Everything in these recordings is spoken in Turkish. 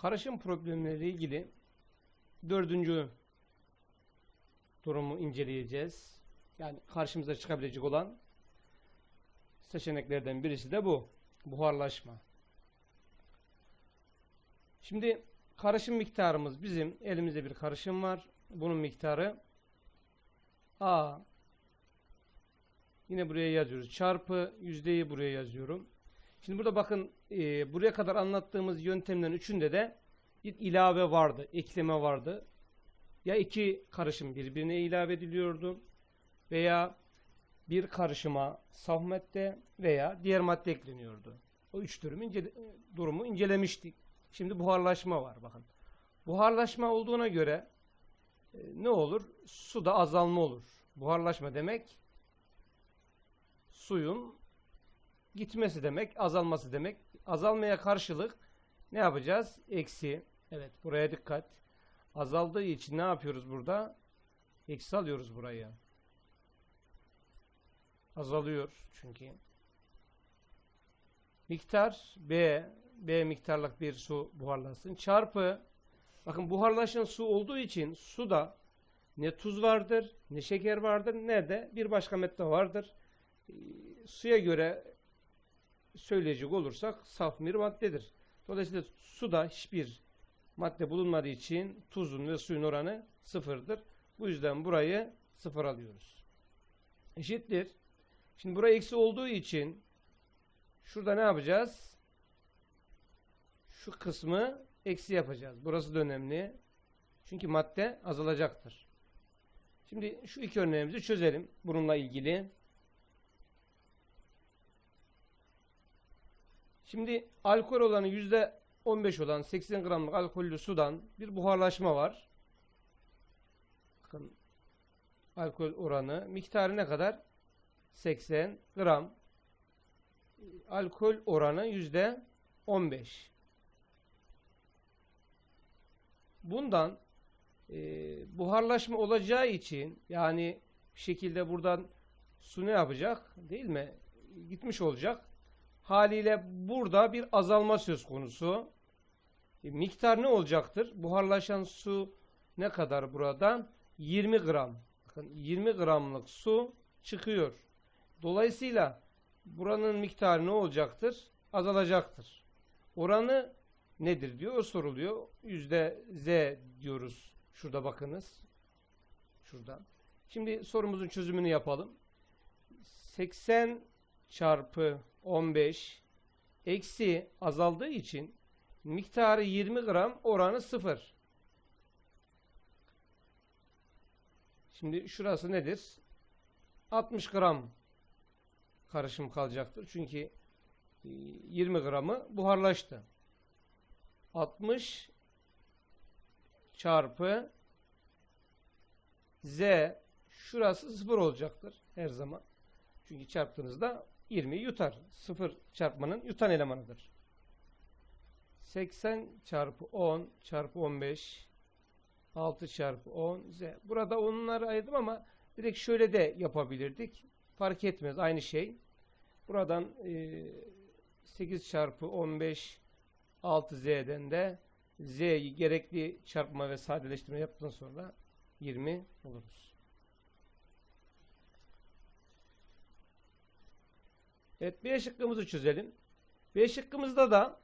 Karışım problemleriyle ilgili dördüncü durumu inceleyeceğiz. Yani karşımıza çıkabilecek olan seçeneklerden birisi de bu. Buharlaşma. Şimdi karışım miktarımız bizim elimizde bir karışım var. Bunun miktarı A Yine buraya yazıyoruz. Çarpı yüzdeyi buraya yazıyorum. Şimdi burada bakın e, buraya kadar anlattığımız yöntemlerin üçünde de bir ilave vardı, ekleme vardı. Ya iki karışım birbirine ilave ediliyordu veya bir karışıma saf madde veya diğer madde ekleniyordu. O üç durumu, incele- durumu incelemiştik. Şimdi buharlaşma var bakın. Buharlaşma olduğuna göre e, ne olur? Suda azalma olur. Buharlaşma demek suyun gitmesi demek, azalması demek. Azalmaya karşılık ne yapacağız? Eksi. Evet, buraya dikkat. Azaldığı için ne yapıyoruz burada? Eksi alıyoruz buraya. Azalıyor çünkü. Miktar B, B miktarlık bir su buharlasın. Çarpı, bakın buharlaşan su olduğu için suda ne tuz vardır, ne şeker vardır, ne de bir başka madde vardır. Ee, suya göre söyleyecek olursak saf bir maddedir. Dolayısıyla suda hiçbir madde bulunmadığı için tuzun ve suyun oranı sıfırdır. Bu yüzden burayı sıfır alıyoruz. Eşittir. Şimdi buraya eksi olduğu için şurada ne yapacağız? Şu kısmı eksi yapacağız. Burası da önemli. Çünkü madde azalacaktır. Şimdi şu iki örneğimizi çözelim bununla ilgili. Şimdi alkol oranı yüzde 15 olan 80 gramlık alkollü sudan bir buharlaşma var. Bakın alkol oranı miktarı ne kadar? 80 gram. Alkol oranı yüzde 15. Bundan e, buharlaşma olacağı için yani bir şekilde buradan su ne yapacak değil mi? Gitmiş olacak. Haliyle burada bir azalma söz konusu. E, miktar ne olacaktır? Buharlaşan su ne kadar buradan? 20 gram. Bakın 20 gramlık su çıkıyor. Dolayısıyla buranın miktarı ne olacaktır? Azalacaktır. Oranı nedir diyor soruluyor. Yüzde Z diyoruz. Şurada bakınız. Şurada. Şimdi sorumuzun çözümünü yapalım. 80 çarpı 15 eksi azaldığı için miktarı 20 gram oranı 0. Şimdi şurası nedir? 60 gram karışım kalacaktır. Çünkü e, 20 gramı buharlaştı. 60 çarpı Z şurası 0 olacaktır her zaman. Çünkü çarptığınızda 20 yutar. 0 çarpmanın yutan elemanıdır. 80 çarpı 10 çarpı 15 6 çarpı 10 Z. Burada onları ayırdım ama direkt şöyle de yapabilirdik. Fark etmez. Aynı şey. Buradan e, 8 çarpı 15 6 Z'den de Z'yi gerekli çarpma ve sadeleştirme yaptıktan sonra 20 buluruz. Evet B şıkkımızı çözelim. B şıkkımızda da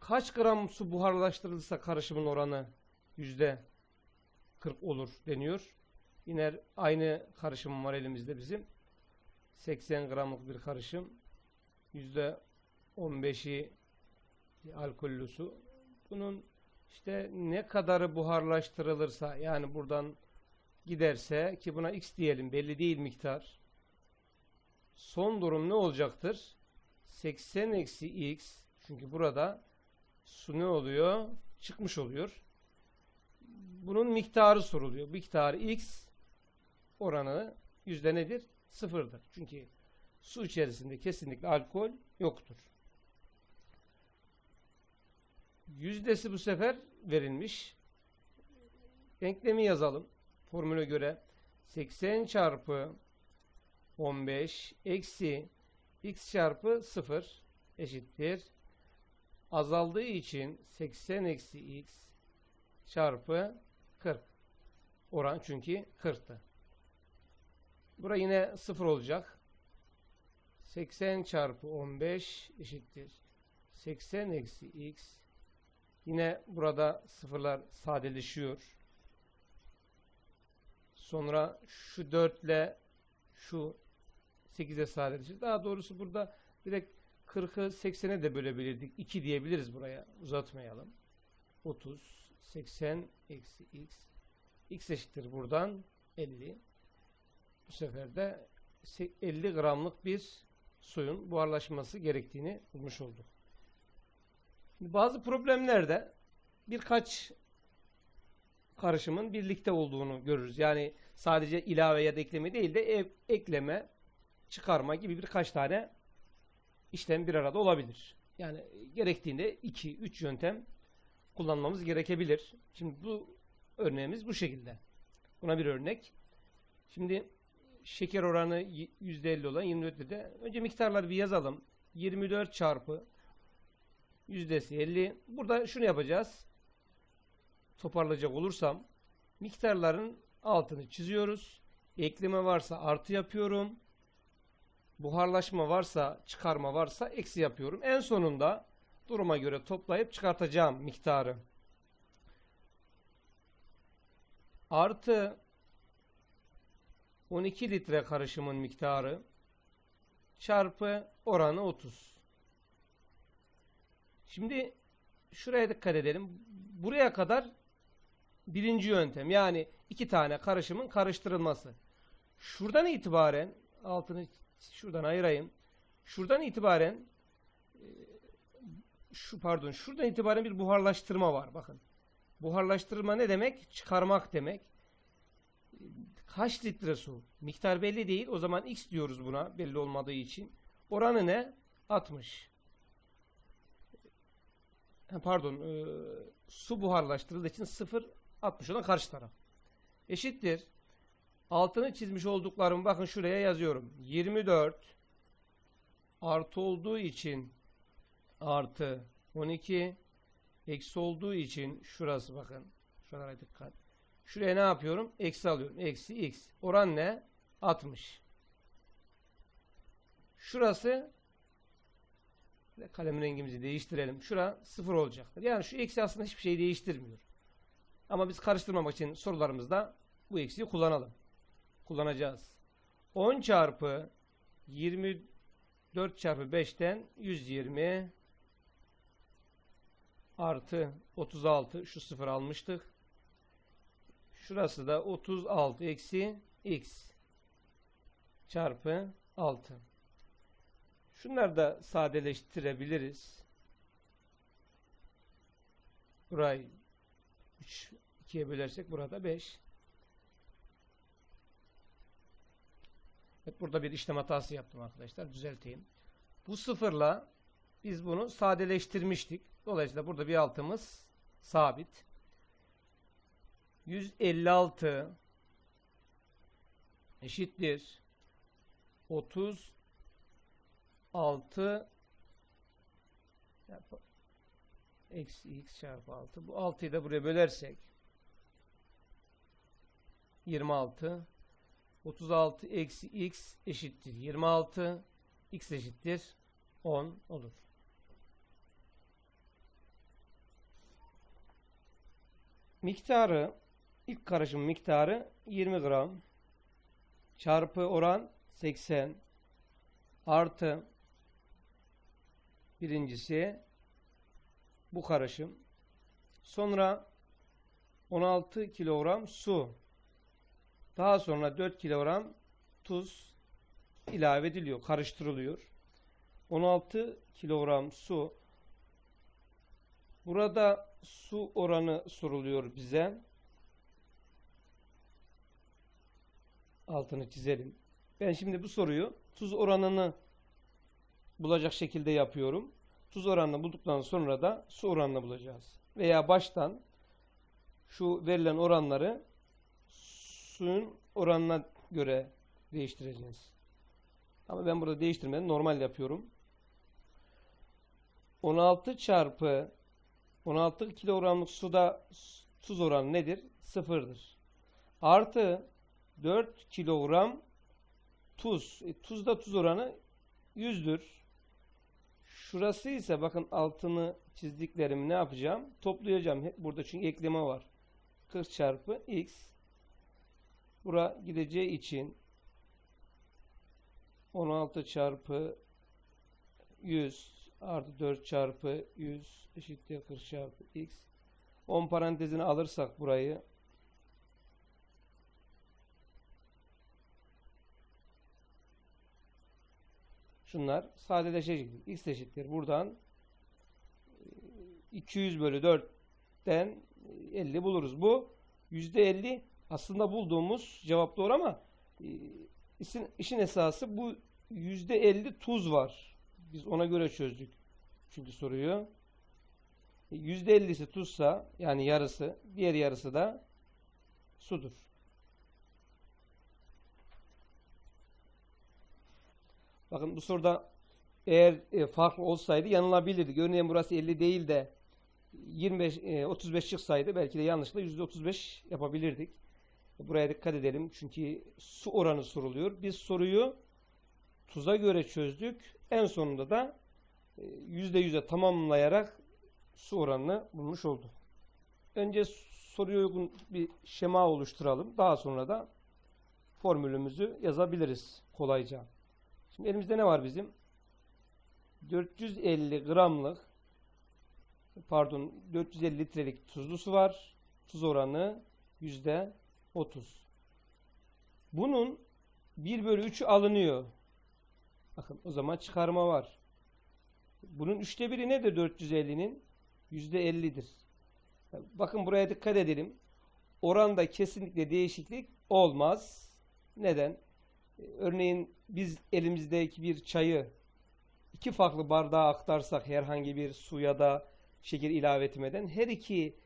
kaç gram su buharlaştırılırsa karışımın oranı yüzde 40 olur deniyor. Yine aynı karışım var elimizde bizim. 80 gramlık bir karışım. Yüzde 15'i alkollü su. Bunun işte ne kadarı buharlaştırılırsa yani buradan giderse ki buna x diyelim belli değil miktar. Son durum ne olacaktır? 80 eksi x çünkü burada su ne oluyor? Çıkmış oluyor. Bunun miktarı soruluyor. Miktarı x oranı yüzde nedir? Sıfırdır. Çünkü su içerisinde kesinlikle alkol yoktur. Yüzdesi bu sefer verilmiş. Denklemi yazalım. Formüle göre 80 çarpı 15 eksi x çarpı 0 eşittir. azaldığı için 80 eksi x çarpı 40. Oran çünkü 40'tı. Bura yine 0 olacak. 80 çarpı 15 eşittir. 80 eksi x. Yine burada sıfırlar sadeleşiyor. Sonra şu 4 ile şu 8'e sadeleşir. Daha doğrusu burada direkt 40'ı 80'e de bölebilirdik. 2 diyebiliriz buraya. Uzatmayalım. 30, 80 eksi x. x eşittir buradan 50. Bu sefer de 50 gramlık bir suyun buharlaşması gerektiğini bulmuş olduk. Şimdi bazı problemlerde birkaç karışımın birlikte olduğunu görürüz. Yani sadece ilave ya da ekleme değil de ev, ekleme, çıkarma gibi birkaç tane işlem bir arada olabilir. Yani gerektiğinde 2-3 yöntem kullanmamız gerekebilir. Şimdi bu örneğimiz bu şekilde. Buna bir örnek. Şimdi şeker oranı %50 olan 24'de önce miktarları bir yazalım. 24 çarpı yüzdesi 50. Burada şunu yapacağız. Toparlayacak olursam miktarların altını çiziyoruz. Ekleme varsa artı yapıyorum. Buharlaşma varsa, çıkarma varsa eksi yapıyorum. En sonunda duruma göre toplayıp çıkartacağım miktarı. Artı 12 litre karışımın miktarı çarpı oranı 30. Şimdi şuraya dikkat edelim. Buraya kadar birinci yöntem yani iki tane karışımın karıştırılması. Şuradan itibaren altını şuradan ayırayım. Şuradan itibaren e, şu pardon şuradan itibaren bir buharlaştırma var bakın. Buharlaştırma ne demek? Çıkarmak demek. Kaç litre su? Miktar belli değil. O zaman x diyoruz buna belli olmadığı için. Oranı ne? 60. Pardon. E, su buharlaştırıldığı için 0 60 olan karşı taraf. Eşittir. Altını çizmiş olduklarım bakın şuraya yazıyorum. 24 artı olduğu için artı 12 eksi olduğu için şurası bakın. Şuralara dikkat. Şuraya ne yapıyorum? Eksi alıyorum. Eksi x. Oran ne? 60. Şurası kalemin rengimizi değiştirelim. Şura 0 olacaktır. Yani şu eksi aslında hiçbir şey değiştirmiyor. Ama biz karıştırmamak için sorularımızda bu eksiği kullanalım. Kullanacağız. 10 çarpı 24 çarpı 5'ten 120 artı 36 şu sıfır almıştık. Şurası da 36 eksi x çarpı 6. Şunları da sadeleştirebiliriz. Burayı 3 2'ye bölersek burada 5. Evet burada bir işlem hatası yaptım arkadaşlar. Düzelteyim. Bu sıfırla biz bunu sadeleştirmiştik. Dolayısıyla burada bir altımız sabit. 156 eşittir 36 eksi x çarpı 6. Bu 6'yı da buraya bölersek 26 36 eksi x eşittir 26 x eşittir 10 olur. Miktarı ilk karışım miktarı 20 gram çarpı oran 80 artı birincisi bu karışım sonra 16 kilogram su daha sonra 4 kilogram tuz ilave ediliyor, karıştırılıyor. 16 kilogram su. Burada su oranı soruluyor bize. Altını çizelim. Ben şimdi bu soruyu tuz oranını bulacak şekilde yapıyorum. Tuz oranını bulduktan sonra da su oranını bulacağız. Veya baştan şu verilen oranları suyun oranına göre değiştireceğiz. Ama ben burada değiştirmeden normal yapıyorum. 16 çarpı 16 kilogramlık suda tuz oranı nedir? Sıfırdır. Artı 4 kilogram tuz. E, tuzda tuz oranı 100'dür. Şurası ise bakın altını çizdiklerimi ne yapacağım? Toplayacağım. Burada çünkü ekleme var. 40 çarpı x. Bura gideceği için 16 çarpı 100 artı 4 çarpı 100 eşittir 40 çarpı x. 10 parantezini alırsak burayı şunlar sadeleşecektir. x eşittir. Buradan e, 200 bölü 4'ten 50 buluruz. Bu %50 aslında bulduğumuz cevap doğru ama e, işin, işin esası bu %50 tuz var. Biz ona göre çözdük. Çünkü soruyu. E, %50'si tuzsa yani yarısı, diğer yarısı da sudur. Bakın bu soruda eğer e, farklı olsaydı yanılabilirdik. Örneğin burası 50 değil de 25 e, 35 çıksaydı belki de yanlışlıkla %35 yapabilirdik. Buraya dikkat edelim çünkü su oranı soruluyor. Biz soruyu tuza göre çözdük. En sonunda da e, %100'e tamamlayarak su oranını bulmuş olduk. Önce soruya uygun bir şema oluşturalım. Daha sonra da formülümüzü yazabiliriz kolayca. Şimdi elimizde ne var bizim? 450 gramlık pardon 450 litrelik tuzlu su var. Tuz oranı yüzde 30. Bunun 1 bölü 3'ü alınıyor. Bakın o zaman çıkarma var. Bunun üçte biri nedir 450'nin? Yüzde 50'dir. Bakın buraya dikkat edelim. Oranda kesinlikle değişiklik olmaz. Neden? Örneğin biz elimizdeki bir çayı iki farklı bardağa aktarsak herhangi bir su ya da şeker ilave etmeden her iki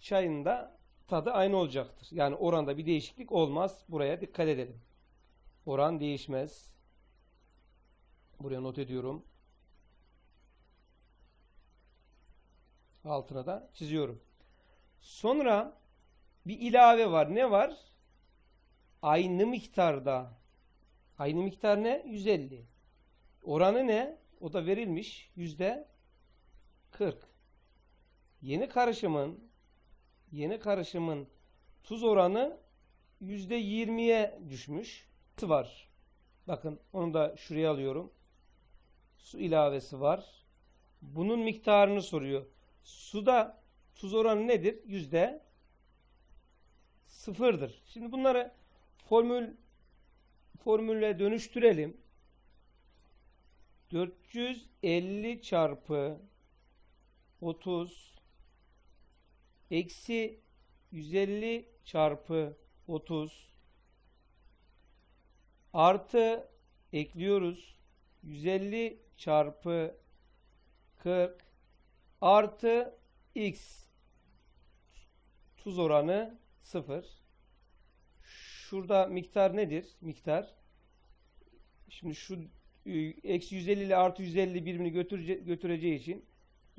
çayın da tadı aynı olacaktır. Yani oranda bir değişiklik olmaz. Buraya dikkat edelim. Oran değişmez. Buraya not ediyorum. Altına da çiziyorum. Sonra bir ilave var. Ne var? Aynı miktarda. Aynı miktar ne? 150. Oranı ne? O da verilmiş. Yüzde 40. Yeni karışımın yeni karışımın tuz oranı yüzde 20'ye düşmüş. Var. Bakın onu da şuraya alıyorum. Su ilavesi var. Bunun miktarını soruyor. Suda tuz oranı nedir? Yüzde sıfırdır. Şimdi bunları formül formülle dönüştürelim. 450 çarpı 30 eksi 150 çarpı 30 artı ekliyoruz 150 çarpı 40 artı x tuz oranı 0 şurada miktar nedir? Miktar şimdi şu eksi 150 ile artı 150 birbirini götürece, götüreceği için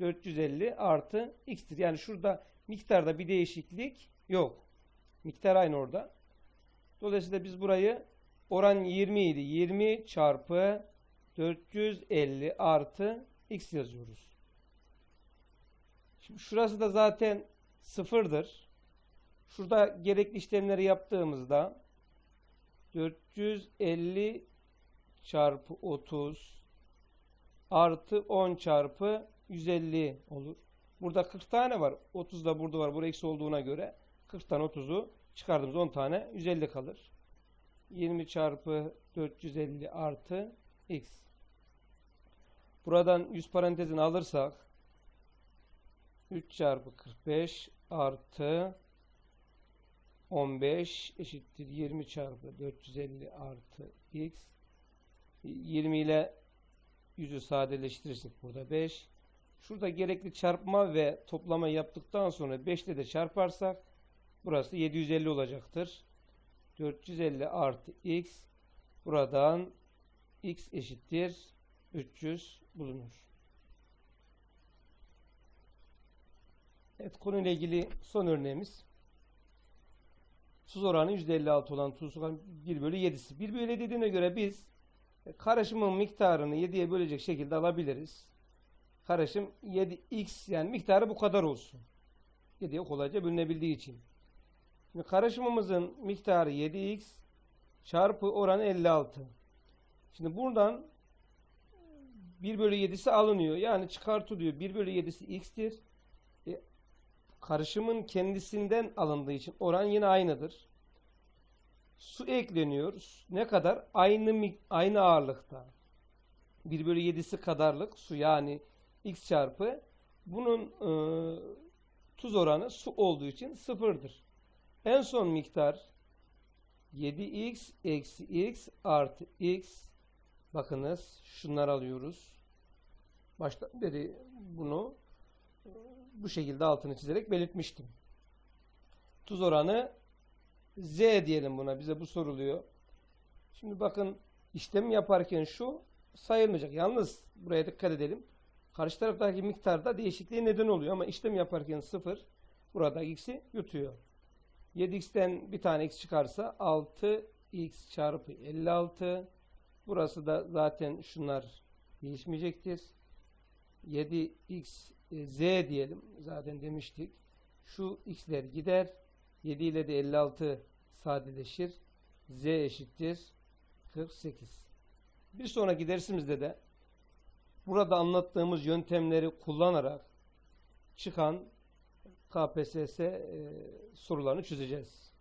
450 artı x'tir. Yani şurada miktarda bir değişiklik yok. Miktar aynı orada. Dolayısıyla biz burayı oran 20 idi. 20 çarpı 450 artı x yazıyoruz. Şimdi şurası da zaten sıfırdır. Şurada gerekli işlemleri yaptığımızda 450 çarpı 30 artı 10 çarpı 150 olur. Burada 40 tane var. 30 da burada var. Buraya eksi olduğuna göre 40 tane 30'u çıkardığımız 10 tane 150 kalır. 20 çarpı 450 artı x. Buradan 100 parantezini alırsak 3 çarpı 45 artı 15 eşittir 20 çarpı 450 artı x. 20 ile 100'ü sadeleştirirsek burada 5. Şurada gerekli çarpma ve toplama yaptıktan sonra 5 ile de çarparsak burası 750 olacaktır. 450 artı x buradan x eşittir 300 bulunur. Evet konuyla ilgili son örneğimiz. Tuz oranı %56 olan tuz oranı 1 bölü 7'si. 1 bölü 7 dediğine göre biz e, karışımın miktarını 7'ye bölecek şekilde alabiliriz. Karışım 7x yani miktarı bu kadar olsun. 7'ye kolayca bölünebildiği için. Şimdi karışımımızın miktarı 7x çarpı oranı 56. Şimdi buradan 1 bölü 7'si alınıyor. Yani çıkartılıyor. 1 bölü 7'si x'tir. E, karışımın kendisinden alındığı için oran yine aynıdır. Su ekleniyor. Ne kadar? Aynı aynı ağırlıkta. 1 bölü 7'si kadarlık su yani x çarpı bunun e, tuz oranı su olduğu için sıfırdır. En son miktar 7x eksi x artı x bakınız şunları alıyoruz. Baştan beri bunu e, bu şekilde altını çizerek belirtmiştim. Tuz oranı z diyelim buna. Bize bu soruluyor. Şimdi bakın işlem yaparken şu sayılmayacak. Yalnız buraya dikkat edelim. Karşı taraftaki miktarda değişikliğe neden oluyor ama işlem yaparken 0 burada x'i yutuyor. 7x'ten bir tane x çıkarsa 6x çarpı 56 burası da zaten şunlar değişmeyecektir. 7x e, z diyelim zaten demiştik. Şu x'ler gider. 7 ile de 56 sadeleşir. z eşittir 48. Bir sonraki dersimizde de burada anlattığımız yöntemleri kullanarak çıkan KPSS e, sorularını çözeceğiz.